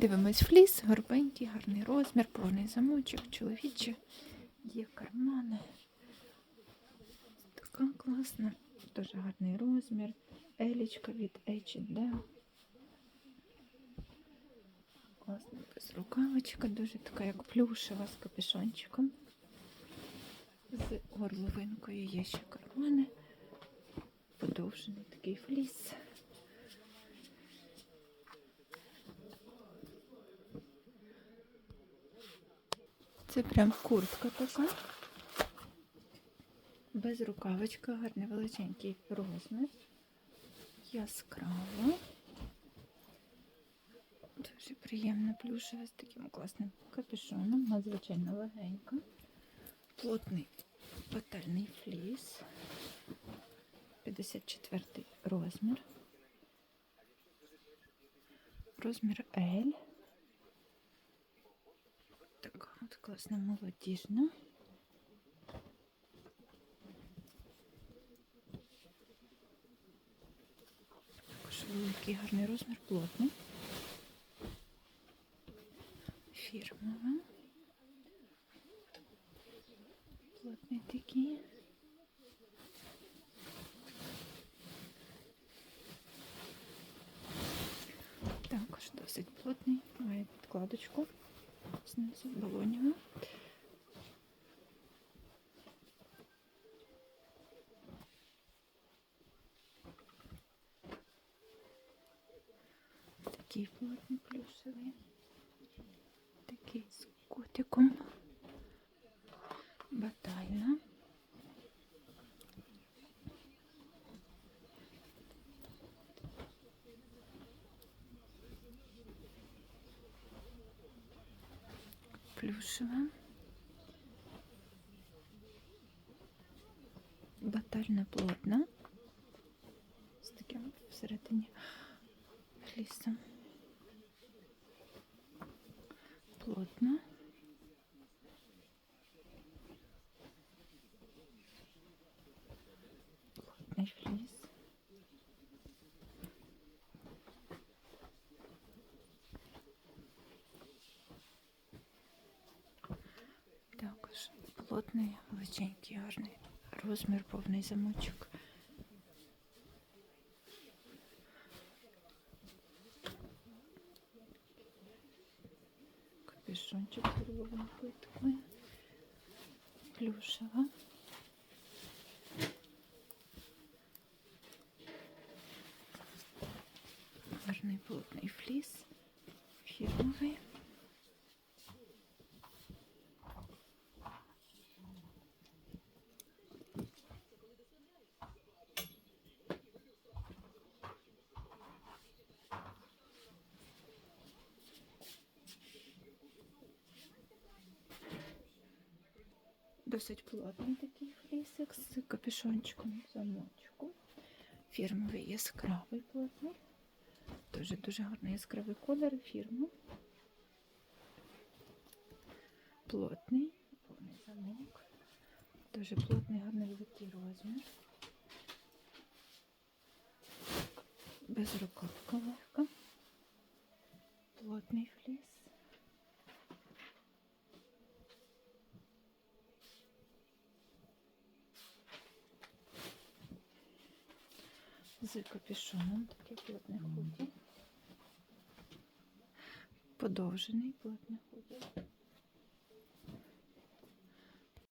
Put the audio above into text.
Дивимось фліс, горбенький, гарний розмір, повний замочок, чоловічий. Є кармани. Така класна, дуже гарний розмір. Елічка від H&M. Класна безрукавочка, дуже така, як плюшева з капюшончиком. З горловинкою є ще кармани. Подовжений такий фліс. Це прям куртка така. Без рукавичка, гарний величенький розмір. Яскраво. Дуже приємна плюшева з таким класним капюшоном. Надзвичайно легенька. Плотний пательний фліс. 54 розмір. Розмір L. От класна молодіжна. Також великий гарний розмір, плотний. Фірмова. Плотний такий. Також досить плотний, має підкладочку знизу балонів. Такий плотний плюшевий. Такий з котиком. Батальна. Плюшева. Батальна плотна. З таким всередині флісом. Плотна. Також плотний, величенький, гарний розмір, повний замочок. Капюшончик з такою. Плюшева. Гарний плотний фліс. Фірмовий. Досить плотний такий флісик з капюшончиком замочку. Фірмовий яскравий плотний. Дуже дуже гарний яскравий колір фірми. Плотний, повний замок. Дуже плотний, гарний великий розмір. Безрукавка легка. Плотний фліс. З капюшоном, такий плотний худі. Подовжений плотний худі.